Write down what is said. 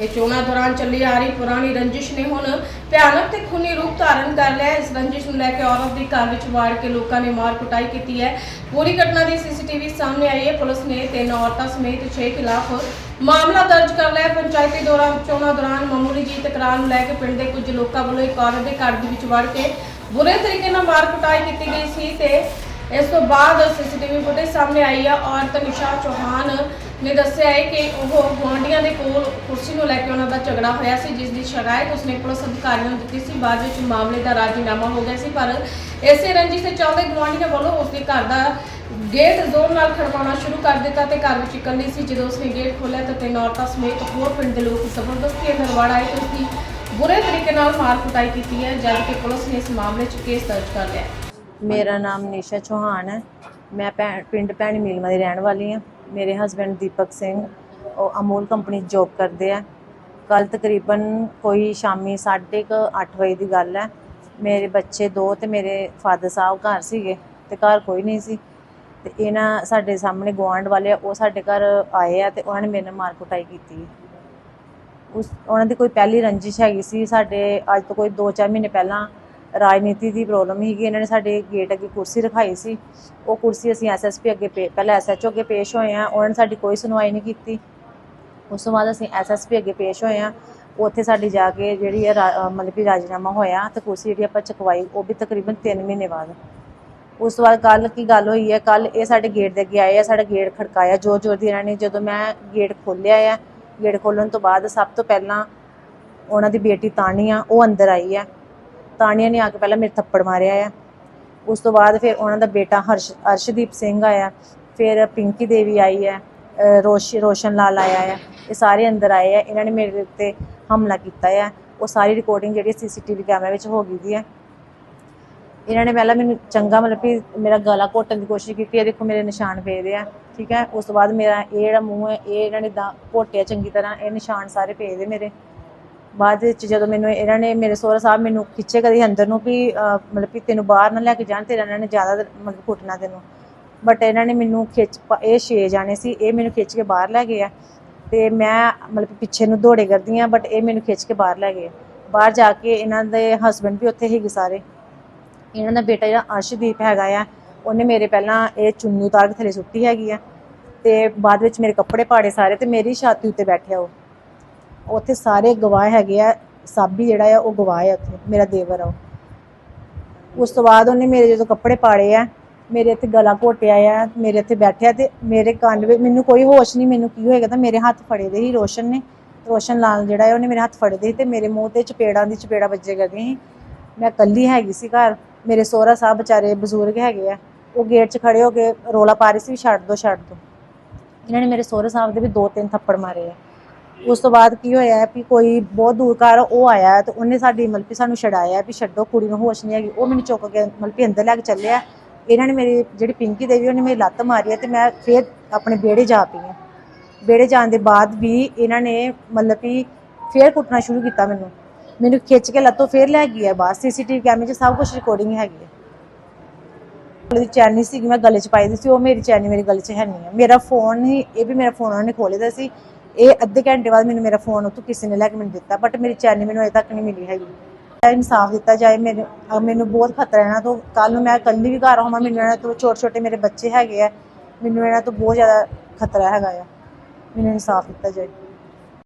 ਇਹ ਚੋਣਾਂ ਦੌਰਾਨ ਚੱਲੀ ਆ ਰਹੀ ਪੁਰਾਣੀ ਰੰਜਿਸ਼ ਨੇ ਹੁਣ ਭਿਆਨਕ ਤੇ ਖੂਨੀ ਰੂਪ ਧਾਰਨ ਕਰ ਲਿਆ ਇਸ ਰੰਜਿਸ਼ ਨੂੰ ਲੈ ਕੇ ਔਰਤ ਦੀ ਘਰ ਵਿੱਚ ਵਾੜ ਕੇ ਲੋਕਾਂ ਨੇ ਮਾਰ ਕੁਟਾਈ ਕੀਤੀ ਹੈ। ਪੂਰੀ ਘਟਨਾ ਦੀ ਸੀਸੀਟੀਵੀ ਸਾਹਮਣੇ ਆਈ ਹੈ। ਪੁਲਿਸ ਨੇ ਤਿੰਨ ਔਰਤਾਂ ਸਮੇਤ 6 ਖਿਲਾਫ ਮਾਮਲਾ ਦਰਜ ਕਰ ਲਿਆ ਪੰਚਾਇਤੀ ਦੌਰਾਨ ਚੋਣਾਂ ਦੌਰਾਨ ਮਾਮੂਲੀ ਜੀ ਤਕਰਾਰ ਨੂੰ ਲੈ ਕੇ ਪਿੰਡ ਦੇ ਕੁਝ ਲੋਕਾਂ ਵੱਲੋਂ ਇੱਕ ਔਰਤ ਦੇ ਘਰ ਦੇ ਵਿੱਚ ਵੜ ਕੇ ਬੁਰੇ ਤਰੀਕੇ ਨਾਲ ਮਾਰ ਕੁਟਾਈ ਕੀਤੀ ਗਈ ਸੀ ਤੇ ਇਸ ਤੋਂ ਬਾਅਦ ਸੀਸੀਟੀਵੀ ਫੁਟੇਜ ਸਾਹਮਣੇ ਆਈ ਆ। ਔਰਤ ਨਿਸ਼ਾ ਚੌਹਾਨ ਨੇ ਦੱਸਿਆ ਹੈ ਕਿ ਉਹ ਗੁਆਂਢੀਆਂ ਦੇ ਕੋਲ ਕੁਰਸੀ ਨੂੰ ਲੈ ਕੇ ਉਹਨਾਂ ਦਾ ਝਗੜਾ ਹੋਇਆ ਸੀ, ਜਿਸ ਦੀ ਸ਼ਿਕਾਇਤ ਉਸਨੇ ਪੁਲਿਸ ਅਧਿਕਾਰੀਆਂ ਨੂੰ ਦਿੱਤੀ ਸੀ। ਬਾਅਦ ਵਿੱਚ ਮਾਮਲੇ ਦਾ ਰਾਜੀਨਾਮਾ ਹੋ ਗਿਆ ਸੀ, ਪਰ ਇਸੇ ਰੰਜਿਸ਼ ਦੇ ਚੱਲਦੇ ਗੁਆਂਢੀਆਂ ਵੱਲੋਂ ਉਸਦੇ ਘਰ ਦਾ ਗੇਟ ਜ਼ੋਰ ਨਾਲ ਖੜਕਾਉਣਾ ਸ਼ੁਰੂ ਕਰ ਦਿੱਤਾ ਤੇ ਘਰ ਵਿੱਚ ਇਕੱਲੀ ਸੀ। ਜਦੋਂ ਉਸਨੇ ਗੇਟ ਖੋਲ੍ਹਿਆ ਤਾਂ ਤਿੰਨ ਔਰਤਾਂ ਸਮੇਤ ਹੋਰ ਪਿੰਡ ਦੇ ਲੋਕ ਜ਼ਬਰਦਸਤੀ ਅੰਦਰ ਵੜ ਆਏ ਤੇ ਉਸਦੀ ਬੁਰੇ ਤਰੀਕੇ ਨਾਲ ਮਾਰ ਕੁਟਾਈ ਕੀਤੀ ਹੈ ਜਦ ਕਿ ਪੁਲਿਸ ਨੇ ਇਸ ਮਾਮਲੇ 'ਚ ਕੇਸ ਦਰਜ ਕਰ ਲਿਆ ਹੈ। ਮੇਰਾ ਨਾਮ ਨਿਸ਼ਾ ਚੌਹਾਨ ਹੈ। ਮੈਂ ਭੈਣ- ਪਿੰਡ ਭੈਣੀ ਮੀਲਮਾ ਦੀ ਰਹਿਣ ਵਾਲੀ ਹਾਂ। ਮੇਰੇ ਹਸਬੰਡ ਦੀਪਕ ਸਿੰਘ ਉਹ ਅਮੂਲ ਕੰਪਨੀ 'ਚ ਜੌਬ ਕਰਦੇ ਆ। ਕੱਲ ਤਕਰੀਬਨ ਕੋਈ ਸ਼ਾਮੀ 8:30 ਵਜੇ ਦੀ ਗੱਲ ਹੈ। ਮੇਰੇ ਬੱਚੇ ਦੋ ਤੇ ਮੇਰੇ ਫਾਦਰ ਸਾਹਿਬ ਘਰ ਸੀਗੇ ਤੇ ਘਰ ਕੋਈ ਨਹੀਂ ਸੀ। ਤੇ ਇਹਨਾਂ ਸਾਡੇ ਸਾਹਮਣੇ ਗੁਆਂਢ ਵਾਲੇ ਆ, ਉਹ ਸਾਡੇ ਘਰ ਆਏ ਆ ਤੇ ਉਹਨਾਂ ਨੇ ਮੇਰੇ ਨਾਲ ਮਾਰ ਕੁਟਾਈ ਕੀਤੀ ਉਸ ਉਹਨਾਂ ਦੀ ਕੋਈ ਪਹਿਲੀ ਰੰਜਿਸ਼ ਹੈਗੀ ਸੀ। ਸਾਡੇ ਅੱਜ ਤੋਂ ਕੋਈ 2-4 ਮਹੀਨੇ ਪਹਿਲਾਂ ਰਾਜਨੀਤੀ ਦੀ ਪ੍ਰੋਬਲਮ ਸੀਗੀ, ਇਹਨਾਂ ਨੇ ਸਾਡੇ ਗੇਟ ਅੱਗੇ ਕੁਰਸੀ ਰਖਾਈ ਸੀ। ਉਹ ਕੁਰਸੀ ਅਸੀਂ ਐਸਐਸਪੀ ਅੱਗੇ ਪੇ, ਪਹਿਲਾਂ ਐਸਐਚਓ ਅੱਗੇ ਪੇਸ਼ ਹੋਏ ਆ, ਉਹਨਾਂ ਨੇ ਸਾਡੀ ਕੋਈ ਸੁਣਵਾਈ ਨਹੀਂ ਕੀਤੀ। ਉਸ ਤੋਂ ਬਾਅਦ ਅਸੀਂ ਐਸਐਸਪੀ ਅੱਗੇ ਪੇਸ਼ ਹੋਏ ਆ, ਉੱਥੇ ਸਾਡੀ ਜਾ ਕੇ ਜਿਹੜੀ ਹੈ ਰਾ- ਅਹ ਮਤਲਬ ਕਿ ਰਾਜੀਨਾਮਾ ਹੋਇਆ, ਤੇ ਕੁਰਸੀ ਜਿਹੜੀ ਆਪਾਂ ਚਕਵਾਈ, ਉਹ ਵੀ ਤਕਰੀਬਨ 3 ਮਹੀਨੇ ਬਾਅਦ। ਉਸ ਤੋਂ ਬਾਅਦ ਕੱਲ ਕੀ ਗੱਲ ਹੋਈ ਹੈ ਕੱਲ ਇਹ ਸਾਡੇ ਗੇਟ ਦੇ ਅੱਗੇ ਆਏ ਆ, ਸਾਡਾ ਗੇਟ ਖੜਕਾਇਆ ਜੋਰ ਜੋਰ ਦੀ ਇਹਨਾਂ ਨੇ। ਜਦੋਂ ਮੈਂ ਗੇਟ ਖੋਲ੍ਹਿਆ ਆ ਗੇਟ ਖੋਲ੍ਹਣ ਤੋਂ ਬਾਅਦ ਸਭ ਤੋਂ ਪਹਿਲਾਂ ਉਹਨਾਂ ਦੀ ਬੇਟੀ ਤਾਨੀਆ ਉਹ ਅੰਦਰ ਆਈ ਹੈ ਤਾਣੀਆਂ ਨੇ ਆ ਕੇ ਪਹਿਲਾਂ ਮੇਰੇ ਥੱਪੜ ਮਾਰਿਆ ਆ। ਉਸ ਤੋਂ ਬਾਅਦ ਫਿਰ ਉਹਨਾਂ ਦਾ ਬੇਟਾ ਹਰਸ਼, ਅਰਸ਼ਦੀਪ ਸਿੰਘ ਆਇਆ। ਫਿਰ ਪਿੰਕੀ ਦੇਵੀ ਆਈ ਹੈ, ਅਹ ਰੋਸ਼, ਰੋਸ਼ਨ ਲਾਲ ਆਇਆ ਹੈ ਇਹ ਸਾਰੇ ਅੰਦਰ ਆਏ ਆ। ਇਹਨਾਂ ਨੇ ਮੇਰੇ ਉੱਤੇ ਹਮਲਾ ਕੀਤਾ ਹੈ ਉਹ ਸਾਰੀ ਰਿਕਾਰਡਿੰਗ ਜਿਹੜੀ ਸੀਸੀਟੀਵੀ ਕੈਮਰੇ ਵਿੱਚ ਹੋ ਗਈ ਦੀ ਹੈ ਇਹਨਾਂ ਨੇ ਪਹਿਲਾਂ ਮੈਨੂੰ ਚੰਗਾ ਮਤਲਬ ਕਿ ਮੇਰਾ ਗਲਾ ਘੋਟਣ ਦੀ ਕੋਸ਼ਿਸ਼ ਕੀਤੀ ਹੈ ਦੇਖੋ ਮੇਰੇ ਨਿਸ਼ਾਨ ਪਏ ਦੇ ਆ, ਠੀਕ ਹੈ ਉਸ ਤੋਂ ਬਾਅਦ ਮੇਰਾ ਇਹ ਜਿਹੜਾ ਮੂੰਹ ਹੈ, ਇਹ ਇਹਨਾਂ ਨੇ ਦਾ ਘੋਟਿਆ ਚੰਗੀ ਤਰ੍ਹਾਂ। ਇਹ ਨਿਸ਼ਾਨ ਸਾਰੇ ਪਏ ਦੇ ਮੇਰੇ। ਬਾਅਦ ਵਿੱਚ ਜਦੋਂ ਮੈਨੂੰ ਇਹਨਾਂ ਨੇ ਮੇਰੇ ਸਹੁਰਾ ਸਾਹਿਬ ਮੈਨੂੰ ਖਿੱਚੇ ਕਦੀ ਅੰਦਰ ਨੂੰ ਵੀ ਮਤਲਬ ਕਿ ਤੈਨੂੰ ਬਾਹਰ ਨਾ ਲੈ ਕੇ ਜਾਣ, ਤੇਰਾ ਇਹਨਾਂ ਨੇ ਜ਼ਿਆਦਾ ਮਤਲਬ ਕੁੱਟਣਾ ਤੈਨੂੰ। ਬਟ ਇਹਨਾਂ ਨੇ ਮੈਨੂੰ ਖਿੱਚ ਪ- ਇਹ ਛੇ ਜਾਣੇ ਸੀ, ਇਹ ਮੈਨੂੰ ਖਿੱਚ ਕੇ ਬਾਹਰ ਲੈ ਗਏ ਆ। ਤੇ ਮੈਂ ਮਤਲਬ ਪਿੱਛੇ ਨੂੰ ਦੌੜੇ ਕਰਦੀ ਆ ਬਟ ਇਹ ਮੈਨੂੰ ਖਿੱਚ ਕੇ ਬਾਹਰ ਲੈ ਗਏ। ਬਾਹਰ ਜਾ ਕੇ ਇਹਨਾਂ ਦੇ ਹਸਬੰਡ ਵੀ ਉੱਥੇ ਸੀਗੇ ਸਾਰੇ। ਇਹਨਾਂ ਦਾ ਬੇਟਾ ਜਿਹੜਾ ਅਰਸ਼ਦੀਪ ਹੈਗਾ ਆ, ਉਹਨੇ ਮੇਰੇ ਪਹਿਲਾਂ ਇਹ ਚੁੰਨੀ ਉਤਾਰ ਕੇ ਥੱਲੇ ਸੁੱਟੀ ਹੈਗੀ ਆ। ਤੇ ਬਾਅਦ ਵਿੱਚ ਮੇਰੇ ਕੱਪੜੇ ਪਾੜੇ ਸਾਰੇ ਤੇ ਮੇਰੀ ਛਾਤੀ ਉੱਤੇ ਬੈਠਿਆ ਉਹ। ਉੱਥੇ ਸਾਰੇ ਗਵਾਹ ਹੈਗੇ ਆ, ਸਾਬੀ ਜਿਹੜਾ ਆ, ਉਹ ਗਵਾਹ ਆ ਉੱਥੇ, ਮੇਰਾ ਦੇਵਰ ਆ ਉਹ। ਉਸ ਤੋਂ ਬਾਅਦ ਉਹਨੇ ਮੇਰੇ ਜਦੋਂ ਕੱਪੜੇ ਪਾੜੇ ਆ, ਮੇਰੇ ਇੱਥੇ ਗਲਾ ਘੋਟਿਆ ਆ, ਮੇਰੇ ਇੱਥੇ ਬੈਠਿਆ ਤੇ ਮੇਰੇ ਕੰਨ ਵਿੱਚ ਮੈਨੂੰ ਕੋਈ ਹੋਸ਼ ਨਹੀਂ, ਮੈਨੂੰ ਕੀ ਹੋਏਗਾ ਤਾਂ ਮੇਰੇ ਹੱਥ ਫੜੇ ਦੇ ਹੀ ਰੋਸ਼ਨ ਨੇ। ਰੋਸ਼ਨ ਲਾਲ ਜਿਹੜਾ ਹੈ ਉਹਨੇ ਮੇਰੇ ਹੱਥ ਫੜੇ ਦੇ ਸੀ ਤੇ ਮੇਰੇ ਮੂੰਹ ਤੇ ਚਪੇੜਾਂ ਦੀ ਚਪੇੜਾ ਵੱਜੇ ਕਰਦੀਆਂ ਸੀ। ਮੈਂ ਇਕੱਲੀ ਹੈਗੀ ਸੀ ਘਰ, ਮੇਰੇ ਸਹੁਰਾ ਸਾਹਿਬ ਵਿਚਾਰੇ ਬਜ਼ੁਰਗ ਹੈਗੇ ਆ, ਉਹ ਗੇਟ 'ਚ ਖੜੇ ਹੋ ਕੇ ਰੋਲਾ ਪਾ ਰਹੇ ਸੀ ਵੀ ਛੱਡ ਦੋ ਛੱਡ ਦੋ। ਇਹਨਾਂ ਨੇ ਮੇਰੇ ਸਹੁਰੇ ਸਾਹਿਬ ਦੇ ਵੀ ਦੋ ਤਿੰਨ ਥੱਪੜ ਮਾਰੇ ਆ। ਉਸ ਤੋਂ ਬਾਅਦ ਕੀ ਹੋਇਆ ਵੀ ਕੋਈ ਬਹੁਤ ਦੂਰ ਘਰ ਉਹ ਆਇਆ ਹੈ ਤੇ ਉਹਨੇ ਸਾਡੀ ਮਤਲਬ ਕਿ ਸਾਨੂੰ ਛਡਾਇਆ ਵੀ ਛੱਡੋ, ਕੁੜੀ ਨੂੰ ਹੋਸ਼ ਨਹੀਂ ਹੈਗੀ। ਉਹ ਮੈਨੂੰ ਚੁੱਕ ਕੇ ਮਤਲਬ ਕਿ ਅੰਦਰ ਲੈ ਕੇ ਚੱਲਿਆ। ਇਹਨਾਂ ਨੇ ਮੇਰੀ ਜਿਹੜੀ ਪਿੰਕੀ ਦੇਵੀ, ਉਹਨੇ ਮੇਰੀ ਲੱਤ ਮਾਰੀ ਹੈ ਤੇ ਮੈਂ ਫਿਰ ਆਪਣੇ ਵਿਹੜੇ ਜਾ ਪਈ ਹਾਂ। ਵਿਹੜੇ ਜਾਣ ਦੇ ਬਾਅਦ ਵੀ ਇਹਨਾਂ ਨੇ ਮਤਲਬ ਕਿ ਫੇਰ ਕੁੱਟਣਾ ਸ਼ੁਰੂ ਕੀਤਾ ਮੈਨੂੰ। ਮੈਨੂੰ ਖਿੱਚ ਕੇ ਲੱਤੋਂ ਫੇਰ ਲੈ ਗਈ ਹੈ ਬਾਹਰ। ਸੀਸੀਟੀਵੀ ਕੈਮਰੇ 'ਚ ਸਭ ਕੁਝ ਰਿਕਾਰਡਿੰਗ ਹੈਗੀ ਹੈ। ਉਹਦੀ ਚੈਨੀ ਸੀ ਮੈਂ ਗਲੇ 'ਚ ਪਾਈ ਦੀ ਸੀ। ਉਹ ਮੇਰੀ ਚੈਨੀ ਮੇਰੀ ਗਲੇ 'ਚ ਹੈ ਨਹੀਂ ਹੈ। ਮੇਰਾ ਫੋਨ ਹੀ, ਇਹ ਵੀ ਮੇਰਾ ਫੋਨ ਉਹਨਾਂ ਨੇ ਖੋਲੇ ਦਾ ਸੀ। ਇਹ ਅੱਧੇ ਘੰਟੇ ਬਾਅਦ ਮੈਨੂੰ ਮੇਰਾ ਫੋਨ ਉੱਥੋਂ ਕਿਸੇ ਨੇ ਲੈ ਕੇ ਮੈਨੂੰ ਦਿੱਤਾ ਬਟ ਮੇਰੀ ਚੈਨੀ ਮੈਨੂੰ ਅਜੇ ਤੱਕ ਨਹੀਂ ਮਿਲੀ ਹੈਗੀ। ਇਨਸਾਫ ਦਿੱਤਾ ਜਾਏ, ਮੇਰੇ ਮੈਨੂੰ ਬਹੁਤ ਖਤਰਾ ਹੈ ਇਹਨਾਂ ਤੋਂ ਕੱਲ ਨੂੰ ਮੈਂ ਇਕੱਲੀ ਵੀ ਘਰ ਹੋਵਾਂ, ਮੈਨੂੰ ਇਹਨਾਂ ਤੋਂ ਛੋਟੇ ਛੋਟੇ ਮੇਰੇ ਬੱਚੇ ਹੈਗੇ ਆ, ਮੈਨੂੰ ਇਹਨਾਂ ਤੋਂ ਬਹੁਤ ਜ਼ਿਆਦਾ ਖਤਰਾ ਹੈਗਾ ਆ। ਮੈਨੂੰ ਇਨਸਾਫ ਦਿੱਤਾ ਜਾਏ।